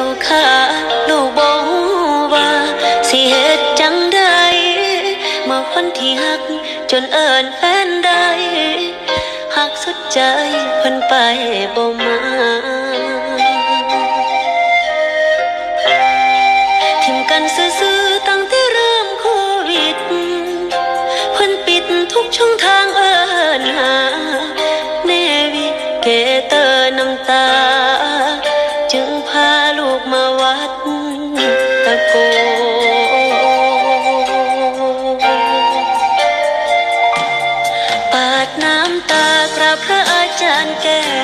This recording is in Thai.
จ้าค่ะลูกบอกว่า สิเหตุจังใดเมื่อคนที่หัก จนเอินแฟนได้หักสุดใจเพิ่นไปบ่มาทิมกันซื่อๆตั้งแต่เริ่มโควิดเพิ่นปิดทุกช่องทางเอินหาเนวิเกเตอร์น้ำตาาลูกมาวัดตะโก ปาดน้ำตากราบพระอาจารย์แก้